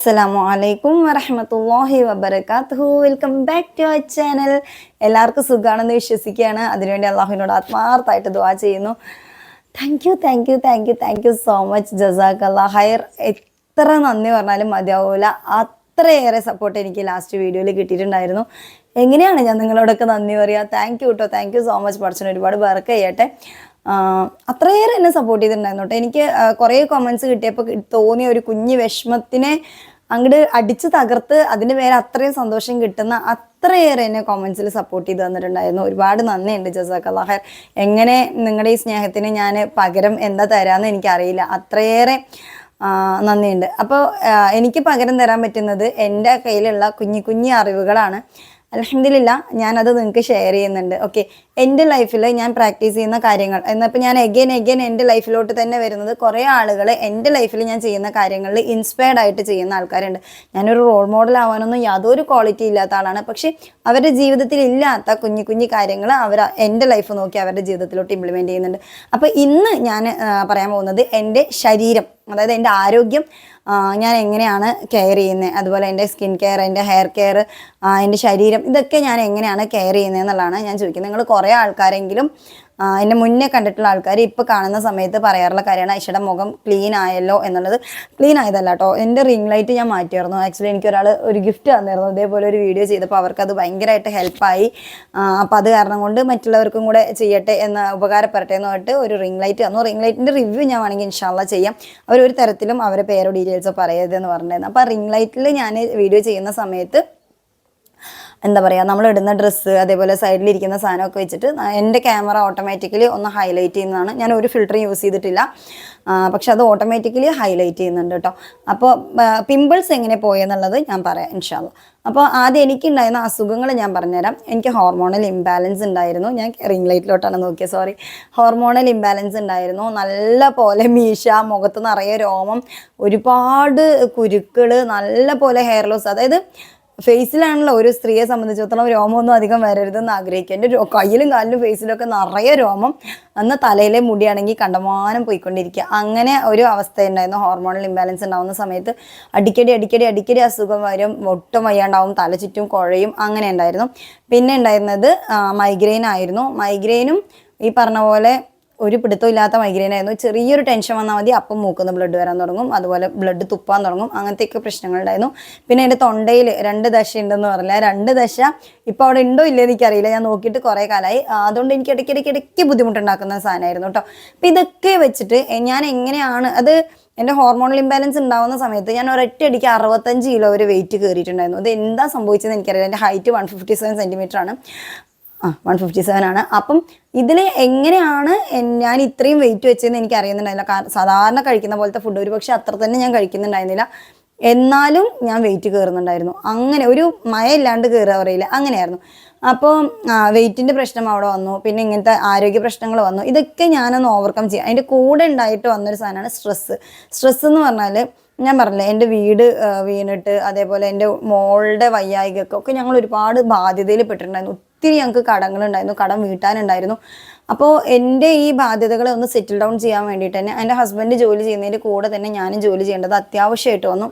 അസ്സലാമു അലൈക്കും വറഹമത്തല്ലാഹി വബർക്കാത്തു welcome back to our channel എല്ലാവർക്കും സുഖമാണെന്ന് വിശ്വസിക്കുകയാണ്. അതിനുവേണ്ടി അള്ളാഹുവിനോട് ആത്മാർത്ഥമായിട്ട് ദുവാ ചെയ്യുന്നു. Thank you thank you thank you thank you so much Jazakh അല്ലാ ഹയർ എത്ര നന്ദി പറഞ്ഞാലും മതിയാവൂല. അത്രയേറെ സപ്പോർട്ട് എനിക്ക് ലാസ്റ്റ് വീഡിയോയിൽ കിട്ടിയിട്ടുണ്ടായിരുന്നു. എങ്ങനെയാണ് ഞാൻ നിങ്ങളോടൊക്കെ നന്ദി പറയുക താങ്ക് യു കേട്ടോ താങ്ക് യു സോ മച്ച് പഠിച്ചു ഒരുപാട് വർക്ക് ചെയ്യട്ടെ. അത്രയേറെ എന്നെ സപ്പോർട്ട് ചെയ്തിട്ടുണ്ടായിരുന്നു കേട്ടോ എനിക്ക് കുറേ കമൻസ് കിട്ടിയപ്പോൾ തോന്നിയ ഒരു കുഞ്ഞു വിഷമത്തിനെ അങ്ങോട്ട് അടിച്ച് തകർത്ത് അതിന് പേര് അത്രയും സന്തോഷം കിട്ടുന്ന അത്രയേറെ എന്നെ കോമൻസിൽ സപ്പോർട്ട് ചെയ്ത് തന്നിട്ടുണ്ടായിരുന്നു. ഒരുപാട് നന്ദിയുണ്ട് ജസാഖ് അള്ളാഹർ എങ്ങനെ നിങ്ങളുടെ ഈ സ്നേഹത്തിന് ഞാൻ പകരം എന്താ തരാമെന്ന് എനിക്കറിയില്ല. അത്രയേറെ നന്ദിയുണ്ട്. അപ്പോൾ എനിക്ക് പകരം തരാൻ പറ്റുന്നത് എന്റെ കയ്യിലുള്ള കുഞ്ഞു കുഞ്ഞു അറിവുകളാണ്. അലഹമില്ല ഞാനത് നിങ്ങൾക്ക് ഷെയർ ചെയ്യുന്നുണ്ട്. ഓക്കെ എന്റെ ലൈഫിൽ ഞാൻ പ്രാക്ടീസ് ചെയ്യുന്ന കാര്യങ്ങൾ എന്നപ്പോൾ ഞാൻ എഗൈൻ എഗൈൻ എന്റെ ലൈഫിലോട്ട് തന്നെ വരുന്നത് കുറേ ആളുകൾ എന്റെ ലൈഫിൽ ഞാൻ ചെയ്യുന്ന കാര്യങ്ങളിൽ ഇൻസ്പയർഡ് ആയിട്ട് ചെയ്യുന്ന ആൾക്കാരുണ്ട്. ഞാനൊരു റോൾ മോഡൽ ആവാനൊന്നും യാതൊരു ക്വാളിറ്റി ഇല്ലാത്ത ആളാണ്. പക്ഷേ അവരുടെ ജീവിതത്തിൽ ഇല്ലാത്ത കുഞ്ഞു കുഞ്ഞു കാര്യങ്ങൾ അവർ എന്റെ ലൈഫ് നോക്കി അവരുടെ ജീവിതത്തിലോട്ട് ഇംപ്ലിമെന്റ് ചെയ്യുന്നുണ്ട്. അപ്പോൾ ഇന്ന് ഞാൻ പറയാൻ പോകുന്നത് എന്റെ ശരീരം. അതായത് എന്റെ ആരോഗ്യം ഞാൻ എങ്ങനെയാണ് കെയർ ചെയ്യുന്നത് അതുപോലെ എന്റെ സ്കിൻ കെയർ എന്റെ ഹെയർ കെയർ എന്റെ ശരീരം ഇതൊക്കെ ഞാൻ എങ്ങനെയാണ് കെയർ ചെയ്യുന്നത് എന്നുള്ളതാണ് ഞാൻ ചോദിക്കുന്നത്. നിങ്ങൾ കുറേ ആൾക്കാരെങ്കിലും എന്നെ മുന്നേ കണ്ടിട്ടുള്ള ആൾക്കാർ ഇപ്പോൾ കാണുന്ന സമയത്ത് പറയാറുള്ള കാര്യമാണ് ഐഷയുടെ മുഖം ക്ലീൻ ആയല്ലോ എന്നുള്ളത്. ക്ലീൻ ആയതല്ല കേട്ടോ എന്റെ റിംഗ് ലൈറ്റ് ഞാൻ മാറ്റിയായിരുന്നു. ആക്ച്വലി എനിക്ക് ഒരാൾ ഒരു ഗിഫ്റ്റ് തന്നിരുന്നു. ഇതേപോലെ ഒരു വീഡിയോ ചെയ്തപ്പോൾ അവർക്ക് അത് ഭയങ്കരമായിട്ട് ഹെൽപ്പായി അപ്പോൾ അത് കാരണം കൊണ്ട് മറ്റുള്ളവർക്കും കൂടെ ചെയ്യട്ടെ എന്ന് ഉപകാരപ്പെടട്ടെ എന്ന് പറഞ്ഞിട്ട് ഒരു റിംഗ് ലൈറ്റ് തന്നു. റിംഗ് ലൈറ്റിന്റെ റിവ്യൂ ഞാൻ വേണമെങ്കിൽ ഇൻഷാല്ല ചെയ്യാം. അവർ ഒരു തരത്തിലും അവരെ പേരോ ഡീറ്റെയിൽസോ പറയരുതെന്ന് പറഞ്ഞിട്ടുണ്ടായിരുന്നു അപ്പോൾ റിംഗ് ലൈറ്റിൽ ഞാൻ വീഡിയോ ചെയ്യുന്ന സമയത്ത് എന്താ പറയുക നമ്മൾ ഇടുന്ന ഡ്രസ്സ് അതേപോലെ സൈഡിലിരിക്കുന്ന സാധനമൊക്കെ വെച്ചിട്ട് എന്റെ ക്യാമറ ഓട്ടോമാറ്റിക്കലി ഒന്ന് ഹൈലൈറ്റ് ചെയ്യുന്നതാണ്. ഞാൻ ഒരു ഫിൽറ്റർ യൂസ് ചെയ്തിട്ടില്ല. പക്ഷെ അത് ഓട്ടോമാറ്റിക്കലി ഹൈലൈറ്റ് ചെയ്യുന്നുണ്ട് കേട്ടോ അപ്പോൾ പിമ്പിൾസ് എങ്ങനെ പോയെന്നുള്ളത് ഞാൻ പറയാം ഇൻഷാല്ല അപ്പോൾ ആദ്യം എനിക്കുണ്ടായിരുന്ന അസുഖങ്ങൾ ഞാൻ പറഞ്ഞുതരാം. എനിക്ക് ഹോർമോണൽ ഇംബാലൻസ് ഉണ്ടായിരുന്നു. ഞാൻ റിംഗ് ലൈറ്റിലോട്ടാണ് നോക്കിയത് സോറി ഹോർമോണൽ ഇംബാലൻസ് ഉണ്ടായിരുന്നു. നല്ല പോലെ മീശ മുഖത്ത് നിറയെ രോമം ഒരുപാട് കുരുക്കൾ നല്ല പോലെ ഹെയർ ലോസ് അതായത് ഫേസിലാണല്ലോ ഒരു സ്ത്രീയെ സംബന്ധിച്ചിടത്തോളം രോമമൊന്നും അധികം വരരുതെന്ന് ആഗ്രഹിക്കുക. എന്റെ കയ്യിലും കാലിലും ഫേസിലും ഒക്കെ നിറയെ രോമം അന്ന് തലയിലെ മുടിയാണെങ്കിൽ കണ്ടമാനം പോയിക്കൊണ്ടിരിക്കുക. അങ്ങനെ ഒരു അവസ്ഥ ഉണ്ടായിരുന്നു. ഹോർമോണൽ ഇംബാലൻസ് ഉണ്ടാവുന്ന സമയത്ത് അടിക്കടി അടിക്കടി അടിക്കടി അസുഖം വരും. ഒട്ടും വയ്യാണ്ടാവും. തല ചുറ്റും കുഴയും. അങ്ങനെ ഉണ്ടായിരുന്നു. പിന്നെ ഉണ്ടായിരുന്നത് മൈഗ്രെയിൻ ആയിരുന്നു. മൈഗ്രെയിനും ഈ പറഞ്ഞ പോലെ ഒരു പിടുത്തമില്ലാത്ത മൈഗ്രെയിൻ ചെറിയൊരു ടെൻഷൻ വന്നാൽ മതി അപ്പം മൂക്കുന്ന ബ്ലഡ് വരാൻ തുടങ്ങും. അതുപോലെ ബ്ലഡ് തുപ്പാൻ തുടങ്ങും. അങ്ങനത്തെയൊക്കെ പ്രശ്നങ്ങളുണ്ടായിരുന്നു. പിന്നെ എന്റെ തൊണ്ടയിൽ രണ്ട് ദശ ഉണ്ടെന്ന് പറഞ്ഞില്ല. രണ്ട് ദശ ഇപ്പോൾ അവിടെ ഉണ്ടോ ഇല്ലേ എനിക്കറിയില്ല. ഞാൻ നോക്കിയിട്ട് കുറേ കാലമായി. അതുകൊണ്ട് എനിക്ക് ഇടയ്ക്കിടയ്ക്ക് ഇടയ്ക്ക് ബുദ്ധിമുട്ടുണ്ടാക്കുന്ന സാധനമായിരുന്നു കേട്ടോ. അപ്പം ഇതൊക്കെ വെച്ചിട്ട് ഞാൻ എങ്ങനെയാണ് അത് എന്റെ ഹോർമോണൽ ഇംബാലൻസ് ഉണ്ടാവുന്ന സമയത്ത് ഞാൻ ഒരൊറ്റയടിക്ക് അറുപത്തഞ്ച് കിലോ ഒരു വെയിറ്റ് കയറിയിട്ടുണ്ടായിരുന്നു. അത് എന്താ സംഭവിച്ചതെന്ന് എനിക്കറിയില്ല. എന്റെ height one fifty seven centimetre ആണ് ആ വൺ ഫിഫ്റ്റി സെവൻ ആണ്. അപ്പം ഇതിൽ എങ്ങനെയാണ് ഞാൻ ഇത്രയും വെയിറ്റ് വെച്ചതെന്ന് എനിക്ക് അറിയുന്നുണ്ടായില്ല സാധാരണ കഴിക്കുന്ന പോലത്തെ ഫുഡ് ഒരു പക്ഷേ അത്ര തന്നെ ഞാൻ കഴിക്കുന്നുണ്ടായിരുന്നില്ല. എന്നാലും ഞാൻ വെയിറ്റ് കയറുന്നുണ്ടായിരുന്നു അങ്ങനെ ഒരു മയ ഇല്ലാണ്ട് കയറുക പറയില്ല. അങ്ങനെയായിരുന്നു. അപ്പോൾ വെയിറ്റിന്റെ പ്രശ്നം അവിടെ വന്നു. പിന്നെ ഇങ്ങനത്തെ ആരോഗ്യ പ്രശ്നങ്ങൾ വന്നു. ഇതൊക്കെ ഞാനൊന്ന് ഓവർകം ചെയ്യാം. അതിന്റെ കൂടെ ഉണ്ടായിട്ട് വന്നൊരു സാധനമാണ് സ്ട്രെസ്സ് സ്ട്രെസ്സ് എന്ന് പറഞ്ഞാൽ ഞാൻ പറഞ്ഞില്ലേ എന്റെ വീട് വീണിട്ട് അതേപോലെ എന്റെ മോളുടെ വയ്യായികക്കൊക്കെ ഞങ്ങൾ ഒരുപാട് ബാധ്യതയിൽ പെട്ടിട്ടുണ്ടായിരുന്നു. ഒത്തിരി ഞങ്ങൾക്ക് കടങ്ങളുണ്ടായിരുന്നു കടം വീട്ടാനുണ്ടായിരുന്നു. അപ്പോൾ എന്റെ ഈ ബാധ്യതകളെ ഒന്ന് സെറ്റിൽ ഡൗൺ ചെയ്യാൻ വേണ്ടിയിട്ട് തന്നെ എന്റെ ഹസ്ബൻഡ് ജോലി ചെയ്യുന്നതിന്റെ കൂടെ തന്നെ ഞാനും ജോലി ചെയ്യേണ്ടത് അത്യാവശ്യമായിട്ട് വന്നു.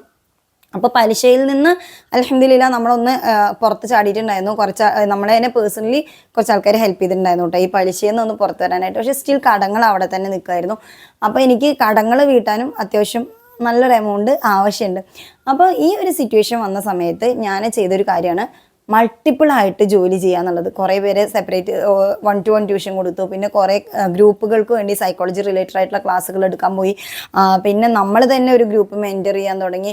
അപ്പോൾ പലിശയിൽ നിന്ന് അലഹമില്ല നമ്മളൊന്ന് പുറത്ത് ചാടിയിട്ടുണ്ടായിരുന്നു. കുറച്ച് നമ്മളെ തന്നെ പേഴ്സണലി കുറച്ച് ആൾക്കാർ ഹെൽപ്പ് ചെയ്തിട്ടുണ്ടായിരുന്നു കേട്ടോ. ഈ പലിശയിൽ നിന്ന് ഒന്ന് പുറത്ത് വരാനായിട്ട്. പക്ഷേ സ്റ്റിൽ കടങ്ങൾ അവിടെ തന്നെ നിൽക്കുമായിരുന്നു. അപ്പോൾ എനിക്ക് കടങ്ങൾ വീട്ടാനും അത്യാവശ്യം നല്ലൊരു എമൗണ്ട് ആവശ്യമുണ്ട്. അപ്പോൾ ഈ ഒരു സിറ്റുവേഷൻ വന്ന സമയത്ത് ഞാൻ ചെയ്തൊരു കാര്യമാണ് മൾട്ടിപ്പിൾ ആയിട്ട് ജോലി ചെയ്യുക എന്നുള്ളത്. കുറേ പേര് separate one to one tuition കൊടുത്തു. പിന്നെ കുറേ ഗ്രൂപ്പുകൾക്ക് വേണ്ടി സൈക്കോളജി റിലേറ്റഡ് ആയിട്ടുള്ള ക്ലാസ്സുകൾ എടുക്കാൻ പോയി. പിന്നെ നമ്മൾ തന്നെ ഒരു ഗ്രൂപ്പ് മെന്റർ ചെയ്യാൻ തുടങ്ങി.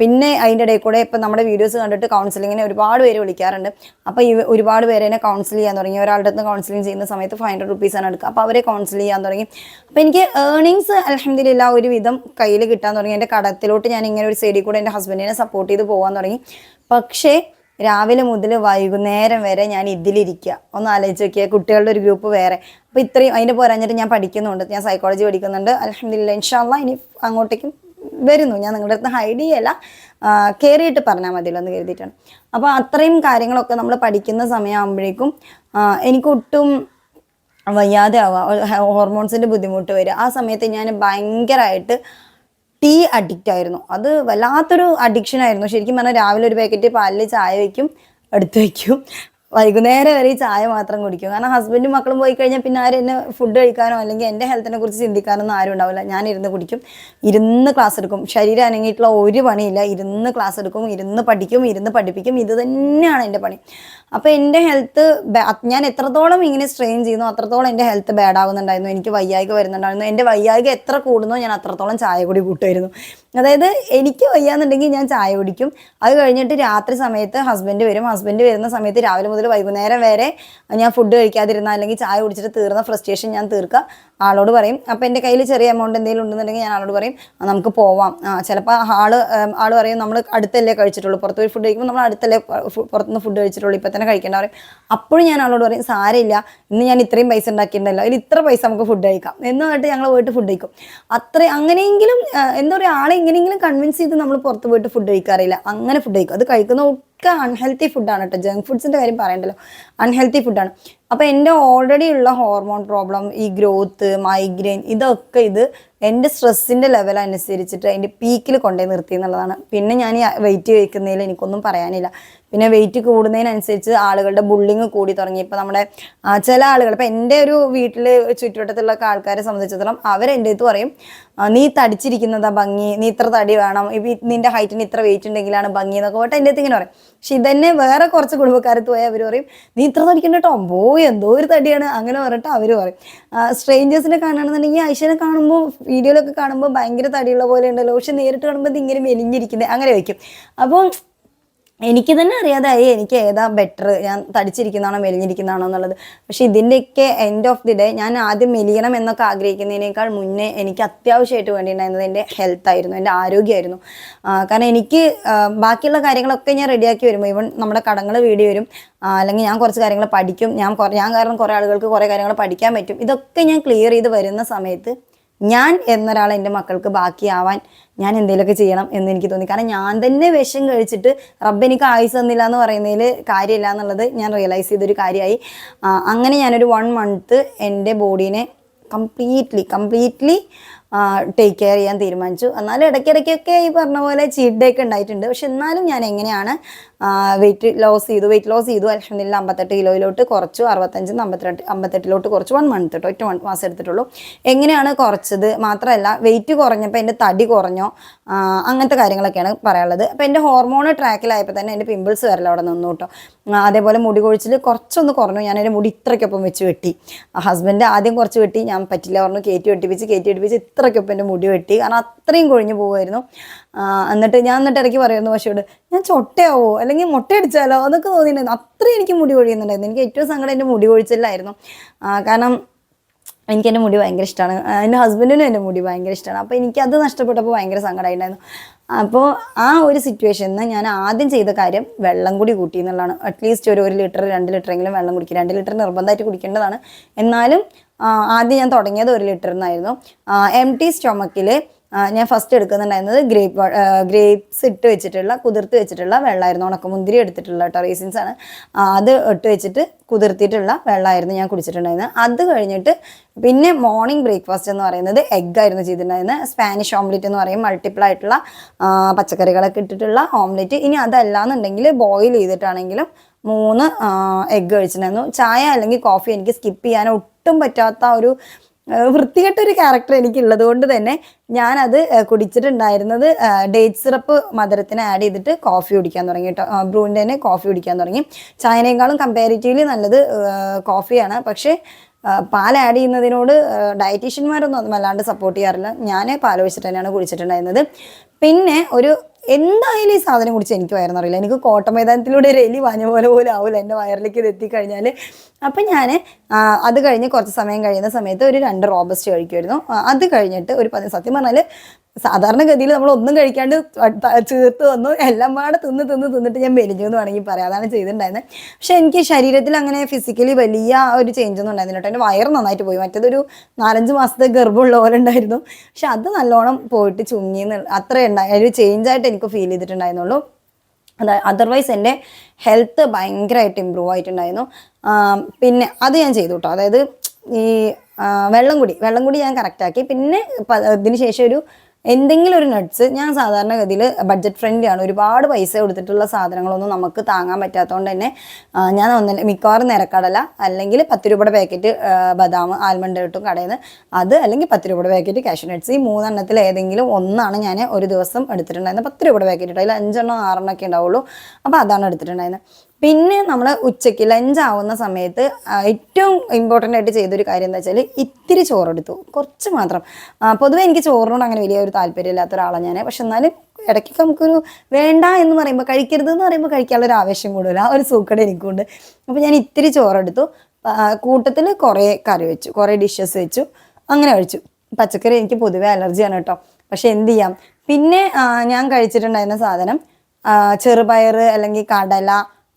പിന്നെ അതിന്റെ ഇടയിൽ കൂടെ ഇപ്പം നമ്മുടെ വീഡിയോസ് കണ്ടിട്ട് കൗൺസിലിങ്ങിനെ ഒരുപാട് പേര് വിളിക്കാറുണ്ട്. അപ്പോൾ ഈ ഒരുപാട് പേരെ കൗൺസിൽ ചെയ്യാൻ തുടങ്ങി. ഒരാളുടെ അടുത്ത് കൗൺസിലിംഗ് ചെയ്യുന്ന സമയത്ത് ഫൈവ് ഹൺഡ്രഡ് റുപ്പീസാണ് എടുക്കുക. അപ്പോൾ അവരെ കൗൺസിൽ ചെയ്യാൻ തുടങ്ങി. അപ്പോൾ എനിക്ക് ഏർണിങ്സ് അലഹമില്ല ഒരുവിധം കയ്യിൽ കിട്ടാൻ തുടങ്ങി. എന്റെ കടത്തിലോട്ട് ഞാൻ ഇങ്ങനെ ഒരു സൈഡിൽ കൂടെ എന്റെ ഹസ്ബൻഡിനെ സപ്പോർട്ട് ചെയ്ത് പോകാൻ തുടങ്ങി. പക്ഷേ രാവിലെ മുതൽ വൈകുന്നേരം വരെ ഞാൻ ഇതിലിരിക്കുക. ഒന്ന് ആലോചിച്ച് നോക്കിയാൽ കുട്ടികളുടെ ഒരു ഗ്രൂപ്പ് വേറെ. അപ്പോൾ ഇത്രയും അതിന്റെ പോരാഞ്ഞിട്ട് ഞാൻ പഠിക്കുന്നുണ്ട്. ഞാൻ സൈക്കോളജി പഠിക്കുന്നുണ്ട്. അലഹമില്ല ഇൻഷാല്ല ഇനി അങ്ങോട്ടേക്കും വരുന്നു. ഞാൻ നിങ്ങളുടെ അടുത്ത് ഹൈഡ് ചെയ്യല്ല. കയറിയിട്ട് പറഞ്ഞാൽ മതിയല്ലോ എന്ന് കരുതിയിട്ടാണ്. അപ്പോൾ അത്രയും കാര്യങ്ങളൊക്കെ നമ്മൾ പഠിക്കുന്ന സമയമാകുമ്പോഴേക്കും എനിക്ക് ഒട്ടും വയ്യാതെ ആവുക. ഹോർമോൺസിന്റെ ബുദ്ധിമുട്ട് വരിക. ആ സമയത്ത് ഞാൻ ഭയങ്കരമായിട്ട് ടീ അഡിക്റ്റ് ആയിരുന്നു. അത് വല്ലാത്തൊരു അഡിക്ഷൻ ആയിരുന്നു. ശരിക്കും പറഞ്ഞാൽ രാവിലെ ഒരു പാക്കറ്റ് പാലിൽ ചായ വയ്ക്കും എടുത്ത് വയ്ക്കും വൈകുന്നേരം വരെ ഈ ചായ മാത്രം കുടിക്കും. കാരണം ഹസ്ബൻഡും മക്കളും പോയി കഴിഞ്ഞാൽ പിന്നെ ആരും എന്നെ ഫുഡ് കഴിക്കാനോ അല്ലെങ്കിൽ എന്റെ ഹെൽത്തിനെ കുറിച്ച് ചിന്തിക്കാനോ ഒന്നും ആരും ഉണ്ടാവില്ല. ഞാൻ ഇരുന്ന് കുടിക്കും ഇരുന്ന് ക്ലാസ് എടുക്കും. ശരീരം അനങ്ങിയിട്ടുള്ള ഒരു പണിയില്ല. ഇരുന്ന് ക്ലാസ് എടുക്കും ഇരുന്ന് പഠിക്കും ഇരുന്ന് പഠിപ്പിക്കും. ഇത് തന്നെയാണ് എന്റെ പണി. അപ്പോൾ എന്റെ ഹെൽത്ത് ഞാൻ എത്രത്തോളം ഇങ്ങനെ സ്ട്രെയിൻ ചെയ്യുന്നു അത്രത്തോളം എന്റെ ഹെൽത്ത് ബാഡ് ആകുന്നുണ്ടായിരുന്നു എനിക്ക് വയ്യായിക വരുന്നുണ്ടായിരുന്നു എന്റെ വയ്യായിക എത്ര കൂടുന്നോ ഞാൻ അത്രത്തോളം ചായ കൂടി കൂട്ടുമായിരുന്നു. അതായത് എനിക്ക് വയ്യാന്നുണ്ടെങ്കിൽ ഞാൻ ചായ കുടിക്കും. അത് കഴിഞ്ഞിട്ട് രാത്രി സമയത്ത് ഹസ്ബൻഡ് വരും. ഹസ്ബൻഡ് വരുന്ന സമയത്ത് രാവിലെ മുതൽ വൈകുന്നേരം വരെ ഞാൻ ഫുഡ് കഴിക്കാതിരുന്ന അല്ലെങ്കിൽ ചായ കുടിച്ചിട്ട് തീർന്ന ഫ്രസ്ട്രേഷൻ ഞാൻ തീർക്കുക. ആളോട് പറയും. അപ്പം എന്റെ കയ്യിൽ ചെറിയ എമൗണ്ട് എന്തെങ്കിലും ഉണ്ടെന്നുണ്ടെങ്കിൽ ഞാൻ ആളോട് പറയും നമുക്ക് പോവാം. ചിലപ്പോൾ ആൾ ആൾ പറയും നമ്മൾ അടുത്തല്ലേ കഴിച്ചിട്ടുള്ളൂ. പുറത്ത് ഫുഡ് കഴിക്കുമ്പോൾ നമ്മൾ അടുത്തല്ലേ പുറത്തുനിന്ന് ഫുഡ് കഴിച്ചിട്ടുള്ളൂ. ഇപ്പം തന്നെ കഴിക്കേണ്ട പറയും. അപ്പോഴും ഞാൻ ആളോട് പറയും സാരമില്ല. ഇന്ന് ഞാൻ ഇത്രയും പൈസ ഉണ്ടാക്കിയിട്ടുണ്ടല്ലോ. അതിൽ ഇത്ര പൈസ നമുക്ക് ഫുഡ് കഴിക്കാം. എന്ന് പറഞ്ഞിട്ട് ഞങ്ങൾ പോയിട്ട് ഫുഡ് കഴിക്കും. അത്ര അങ്ങനെയെങ്കിലും എന്താ പറയുക ആളെ എങ്ങനെയെങ്കിലും കൺവിൻസ് ചെയ്ത് നമ്മൾ പുറത്ത് പോയിട്ട് ഫുഡ് കഴിക്കാറില്ല. അങ്ങനെ ഫുഡ് കഴിക്കും. അത് കഴിക്കുന്ന ഒക്കെ അൺഹെൽത്തി ഫുഡാണ് കേട്ടോ ജങ്ക് ഫുഡ്സിന്റെ കാര്യം പറയണ്ടല്ലോ. അൺഹെൽത്തി ഫുഡാണ് അപ്പോൾ എന്റെ ഓൾറെഡി ഉള്ള ഹോർമോൺ പ്രോബ്ലം ഈ ഗ്രോത്ത് മൈഗ്രെയിൻ ഇതൊക്കെ ഇത് എന്റെ സ്ട്രെസ്സിന്റെ ലെവൽ അനുസരിച്ചിട്ട് അതിന്റെ പീക്കിൽ കൊണ്ടുപോയി നിർത്തി എന്നുള്ളതാണ്. പിന്നെ ഞാൻ ഈ വെയിറ്റ് വയ്ക്കുന്നതിൽ എനിക്കൊന്നും പറയാനില്ല. പിന്നെ വെയിറ്റ് കൂടുന്നതിനനുസരിച്ച് ആളുകളുടെ ബുള്ളിങ് കൂടി തുടങ്ങി. ഇപ്പോൾ നമ്മുടെ ചില ആളുകൾ ഇപ്പം എന്റെ ഒരു വീട്ടിൽ ചുറ്റുവട്ടത്തുള്ള ആൾക്കാരെ സംബന്ധിച്ചിടത്തോളം അവരെന്റെ അടുത്ത് പറയും നീ തടിച്ചിരിക്കുന്നതാ ഭംഗി നീ ഇത്ര തടി വേണം നിന്റെ ഹൈറ്റിന് ഇത്ര വെയിറ്റ് ഉണ്ടെങ്കിലാണ് ഭംഗി എന്നൊക്കെ പോയിട്ട് എന്റെ അടുത്ത് ഇങ്ങനെ പറയും. പക്ഷെ ഇതന്നെ വേറെ കുറച്ച് കുടുംബക്കാരത്ത് പോയാൽ അവർ പറയും നീ ഇത്ര തടിക്കണ്ട കേട്ടോ എന്തോ ഒരു തടിയാണ് അങ്ങനെ പറഞ്ഞിട്ട് അവർ പറയും. സ്ട്രേഞ്ചേഴ്സിനെ കാണുകയാണെന്നുണ്ടെങ്കിൽ ഐശ്വനെ കാണുമ്പോൾ വീഡിയോയിലൊക്കെ കാണുമ്പോൾ ഭയങ്കര തടിയുള്ള പോലെ ഉണ്ടല്ലോ പക്ഷെ നേരിട്ട് കാണുമ്പോൾ ഇത് ഇങ്ങനെ മെലിഞ്ഞിരിക്കുന്നത് അങ്ങനെ വയ്ക്കും അപ്പോൾ എനിക്ക് തന്നെ അറിയാതായി. എനിക്ക് ഏതാ ബെറ്റർ ഞാൻ തടിച്ചിരിക്കുന്നതാണോ മെലിഞ്ഞിരിക്കുന്നതാണോ എന്നുള്ളത്. പക്ഷെ ഇതിന്റെയൊക്കെ എൻഡ് ഓഫ് ദി ഡേ ഞാൻ ആദ്യം മെലിയണം എന്നൊക്കെ ആഗ്രഹിക്കുന്നതിനേക്കാൾ മുന്നേ എനിക്ക് അത്യാവശ്യമായിട്ട് വേണ്ടിയിട്ടുണ്ടായിരുന്നത് എന്റെ ഹെൽത്ത് ആയിരുന്നു. എന്റെ ആരോഗ്യമായിരുന്നു. കാരണം എനിക്ക് ബാക്കിയുള്ള കാര്യങ്ങളൊക്കെ ഞാൻ റെഡിയാക്കി വരുമ്പോൾ ഇവൻ നമ്മുടെ കടങ്ങൾ വീടി വരും അല്ലെങ്കിൽ ഞാൻ കുറച്ച് കാര്യങ്ങൾ പഠിക്കും ഞാൻ ഞാൻ കാരണം കുറേ ആളുകൾക്ക് കുറേ കാര്യങ്ങൾ പഠിക്കാൻ പറ്റും ഇതൊക്കെ ഞാൻ ക്ലിയർ ചെയ്ത് വരുന്ന സമയത്ത് ഞാൻ എന്നൊരാൾ എന്റെ മക്കൾക്ക് ബാക്കിയാവാൻ ഞാൻ എന്തെങ്കിലുമൊക്കെ ചെയ്യണം എന്ന് എനിക്ക് തോന്നി. കാരണം ഞാൻ തന്നെ വിഷം കഴിച്ചിട്ട് റബ്ബ് എനിക്ക് ആയുസ് തന്നില്ല എന്ന് പറയുന്നതിൽ കാര്യമില്ല എന്നുള്ളത് ഞാൻ റിയലൈസ് ചെയ്തൊരു കാര്യമായി. അങ്ങനെ ഞാനൊരു വൺ മന്ത് എന്റെ ബോഡീനെ കംപ്ലീറ്റ്ലി കംപ്ലീറ്റ്ലി ടേക്ക് കെയർ ചെയ്യാൻ തീരുമാനിച്ചു. എന്നാലും ഇടയ്ക്കിടയ്ക്കൊക്കെ ഈ പറഞ്ഞ പോലെ ചീറ്റ് ഡേ ഒക്കെ ഉണ്ടായിട്ടുണ്ട്. പക്ഷെ എന്നാലും ഞാൻ എങ്ങനെയാണ് വെയിറ്റ് ലോസ് ചെയ്തു വെയിറ്റ് ലോസ് ചെയ്തു. അലഹമില്ല അമ്പത്തെട്ട് കിലോയിലോട്ട് കുറച്ചു അറുപത്തഞ്ചിൽ നിന്ന് അമ്പത്തെട്ട് അമ്പത്തെട്ടിലോട്ട് കുറച്ച്. വൺ മന്ത് കേട്ടോ ഒറ്റ മാസം എടുത്തിട്ടുള്ളൂ. എങ്ങനെയാണ് കുറച്ചത്? മാത്രമല്ല വെയിറ്റ് കുറഞ്ഞപ്പോൾ എന്റെ തടി കുറഞ്ഞോ? അങ്ങനത്തെ കാര്യങ്ങളൊക്കെയാണ് പറയാനുള്ളത്. അപ്പോൾ എന്റെ ഹോർമോൺ ട്രാക്കിലായപ്പോൾ തന്നെ എന്റെ പിമ്പിൾസ് വരല അവിടെ നിന്നു കേട്ടോ. അതേപോലെ മുടി കൊഴിച്ചിൽ കുറച്ചൊന്ന് കുറഞ്ഞു. ഞാൻ എന്റെ മുടി ഇത്രയ്ക്കൊപ്പം വെച്ച് വെട്ടി. ഹസ്ബൻഡ് ആദ്യം കുറച്ച് വെട്ടി. ഞാൻ പറ്റില്ല പറഞ്ഞു കയറ്റി വെട്ടിപ്പിച്ച് കയറ്റി വെട്ടിപ്പിച്ച് ഇത്രയ്ക്കൊപ്പം എന്റെ മുടി വെട്ടി. കാരണം അത്രയും കൊഴിഞ്ഞു പോകുമായിരുന്നു എന്നിട്ട് ഞാൻ എന്നിട്ട് ഇടയ്ക്ക് പറയുന്നു പക്ഷോട് ഞാൻ ചൊട്ടയാവോ? അല്ലെങ്കിൽ മുട്ടയടിച്ചാലോ? അതൊക്കെ തോന്നിയിട്ടുണ്ടായിരുന്നു. അത്രയും എനിക്ക് മുടി കൊഴിയുന്നുണ്ടായിരുന്നു. എനിക്ക് ഏറ്റവും സങ്കടം എന്റെ മുടി കൊഴിച്ചിലായിരുന്നു. കാരണം എനിക്ക് എന്റെ മുടി ഭയങ്കര ഇഷ്ടമാണ്. എന്റെ ഹസ്ബൻഡിനും എന്റെ മുടി ഭയങ്കര ഇഷ്ടമാണ്. അപ്പോൾ എനിക്ക് അത് നഷ്ടപ്പെട്ടപ്പോൾ ഭയങ്കര സങ്കടമായിട്ടുണ്ടായിരുന്നു. അപ്പോൾ ആ ഒരു സിറ്റുവേഷനിൽ ഞാൻ ആദ്യം ചെയ്ത കാര്യം വെള്ളം കൂടി കൂട്ടി എന്നുള്ളതാണ്. അറ്റ്ലീസ്റ്റ് ഒരു ഒരു ലിറ്റർ രണ്ട് ലിറ്ററെങ്കിലും വെള്ളം കുടിക്കുക. രണ്ട് ലിറ്റർ നിർബന്ധമായിട്ട് കുടിക്കേണ്ടതാണ്. എന്നാലും ആദ്യം ഞാൻ തുടങ്ങിയത് ഒരു ലിറ്ററിൽ നിന്നായിരുന്നു എം ടി സ്റ്റൊമക്കിൽ ഞാൻ ഫസ്റ്റ് എടുക്കുന്നുണ്ടായിരുന്നത് ഗ്രേപ്പ് ഗ്രേപ്സ് ഇട്ട് വെച്ചിട്ടുള്ള കുതിർത്ത് വെച്ചിട്ടുള്ള വെള്ളമായിരുന്നു ഉണക്കമുന്തിരി എടുത്തിട്ടുള്ള കേട്ടോ റേസിൻസ് ആണ്. അത് ഇട്ട് വെച്ചിട്ട് കുതിർത്തിയിട്ടുള്ള വെള്ളമായിരുന്നു ഞാൻ കുടിച്ചിട്ടുണ്ടായിരുന്നത്. അത് കഴിഞ്ഞിട്ട് പിന്നെ മോർണിംഗ് ബ്രേക്ക്ഫാസ്റ്റ് എന്ന് പറയുന്നത് എഗ് ആയിരുന്നു ചെയ്തിട്ടുണ്ടായിരുന്നത്. സ്പാനിഷ് ഓംലെറ്റ് എന്ന് പറയും. മൾട്ടിപ്പിൾ ആയിട്ടുള്ള പച്ചക്കറികളൊക്കെ ഇട്ടിട്ടുള്ള ഓംലെറ്റ് ഇനി അതല്ല എന്നുണ്ടെങ്കിൽ ബോയിൽ ചെയ്തിട്ടാണെങ്കിലും മൂന്ന് എഗ്ഗ് കഴിച്ചിട്ടുണ്ടായിരുന്നു. ചായ അല്ലെങ്കിൽ കോഫി എനിക്ക് സ്കിപ്പ് ചെയ്യാൻ ഒട്ടും പറ്റാത്ത ഒരു വൃത്തികെട്ട ഒരു ക്യാരക്ടർ എനിക്കുള്ളത് കൊണ്ട് തന്നെ ഞാനത് കുടിച്ചിട്ടുണ്ടായിരുന്നത് ഡേറ്റ് സിറപ്പ് മധുരത്തിന് ആഡ് ചെയ്തിട്ട് കോഫി കുടിക്കാൻ തുടങ്ങി കേട്ടോ ബ്രൂവിന്റെ തന്നെ കോഫി കുടിക്കാൻ തുടങ്ങി. ചായനേക്കാളും കമ്പാരിറ്റീവ്ലി നല്ലത് കോഫിയാണ് പക്ഷേ പാൽ ആഡ് ചെയ്യുന്നതിനോട് ഡയറ്റീഷ്യന്മാരൊന്നും ഒന്നും വല്ലാണ്ട് സപ്പോർട്ട് ചെയ്യാറില്ല. ഞാൻ പാൽ ഒഴിച്ചിട്ട് തന്നെയാണ് കുടിച്ചിട്ടുണ്ടായിരുന്നത്. പിന്നെ ഒരു എന്തായാലും ഈ സാധനം കുടിച്ച് എനിക്ക് വയറെന്നറിയില്ല എനിക്ക് കോട്ട മൈതാനത്തിലൂടെ ഒരു എലി വാഞ്ഞ പോലെ പോലും ആവില്ല എന്റെ വയറിലേക്ക് ഇത് എത്തിക്കഴിഞ്ഞാൽ അപ്പം ഞാൻ അത് കഴിഞ്ഞ് കുറച്ച് സമയം കഴിയുന്ന സമയത്ത് ഒരു രണ്ട് റോബസ്റ്റ് കഴിക്കുമായിരുന്നു അത് കഴിഞ്ഞിട്ട് ഒരു പതിനഞ്ച് സത്യം പറഞ്ഞാൽ സാധാരണഗതിയിൽ നമ്മൾ ഒന്നും കഴിക്കാണ്ട് ചേർത്ത് വന്നു. എല്ലാം പാടെ തിന്ന് തിന്ന് തിന്നിട്ട് ഞാൻ മെലിഞ്ഞു എന്ന് വേണമെങ്കിൽ പറയാം. അതാണ് ചെയ്തിട്ടുണ്ടായിരുന്നത് പക്ഷെ എനിക്ക് ശരീരത്തിൽ അങ്ങനെ ഫിസിക്കലി വലിയ ഒരു ചേഞ്ച് ഒന്നും ഉണ്ടായിരുന്നില്ല കേട്ടോ. എന്റെ വയറ് നന്നായിട്ട് പോയി. മറ്റേതൊരു നാലഞ്ച് മാസത്തെ ഗർഭമുള്ള പോലെ ഉണ്ടായിരുന്നു. പക്ഷെ അത് നല്ലോണം പോയിട്ട് ചുങ്ങി അത്ര ഉണ്ടായി. ഒരു ചേഞ്ച് ആയിട്ട് എനിക്ക് ഫീൽ ചെയ്തിട്ടുണ്ടായിരുന്നുള്ളൂ. അതായത് അതർവൈസ് എന്റെ ഹെൽത്ത് ഭയങ്കരമായിട്ട് ഇമ്പ്രൂവ് ആയിട്ടുണ്ടായിരുന്നു. പിന്നെ അത് ഞാൻ ചെയ്തു കേട്ടോ അതായത് ഈ വെള്ളം കുടി. വെള്ളം കുടി ഞാൻ കറക്റ്റാക്കി പിന്നെ ഇതിന് ശേഷം ഒരു എന്തെങ്കിലും ഒരു നട്ട്സ് ഞാൻ സാധാരണഗതിയിൽ ബഡ്ജറ്റ് ഫ്രണ്ട്ലിയാണ് ഒരുപാട് പൈസ കൊടുത്തിട്ടുള്ള സാധനങ്ങളൊന്നും നമുക്ക് താങ്ങാൻ പറ്റാത്തതുകൊണ്ട് തന്നെ ഞാൻ ഒന്നല്ല മിക്കവാറും നിരക്കടല അല്ലെങ്കിൽ പത്ത് രൂപയുടെ പാക്കറ്റ് ബദാം ആൽമണ്ട് കിട്ടും കടയിൽ നിന്ന്. അത് അല്ലെങ്കിൽ പത്ത് രൂപയുടെ പാക്കറ്റ് കാഷ്യൂ നട്ട്സ് ഈ മൂന്നെണ്ണത്തിൽ ഏതെങ്കിലും ഒന്നാണ് ഞാൻ ഒരു ദിവസം എടുത്തിട്ടുണ്ടായിരുന്നത്. പത്ത് രൂപയുടെ പാക്കറ്റ് ഇട്ടോ. അതിൽ അഞ്ചെണ്ണം ആറെണ്ണം ഒക്കെ ഉണ്ടാവുള്ളൂ. അപ്പോൾ അതാണ് എടുത്തിട്ടുണ്ടായിരുന്നത്. പിന്നെ നമ്മൾ ഉച്ചയ്ക്ക് ലഞ്ച് ആവുന്ന സമയത്ത് ഏറ്റവും ഇമ്പോർട്ടന്റ് ആയിട്ട് ചെയ്തൊരു കാര്യം എന്താ വെച്ചാൽ ഇത്തിരി ചോറെടുത്തു. കുറച്ച് മാത്രം. പൊതുവേ എനിക്ക് ചോറിനോട് അങ്ങനെ വലിയ ഒരു താല്പര്യമില്ലാത്ത ഒരാളാണ് ഞാൻ പക്ഷെ എന്നാലും ഇടയ്ക്കൊക്കെ നമുക്കൊരു വേണ്ട എന്ന് പറയുമ്പോൾ കഴിക്കരുത് എന്ന് പറയുമ്പോൾ കഴിക്കാനുള്ള ഒരു ആവശ്യം കൂടുതൽ ആ ഒരു സൂക്കട എനിക്കുണ്ട്. അപ്പോൾ ഞാൻ ഇത്തിരി ചോറെടുത്തു. കൂട്ടത്തിൽ കുറേ കറി വെച്ചു. കുറേ ഡിഷസ് വെച്ചു. അങ്ങനെ കഴിച്ചു. പച്ചക്കറി എനിക്ക് പൊതുവേ അലർജിയാണ് കേട്ടോ. പക്ഷെ എന്ത് ചെയ്യാം? പിന്നെ ഞാൻ കഴിച്ചിട്ടുണ്ടായിരുന്ന സാധനം ചെറുപയർ അല്ലെങ്കിൽ കടല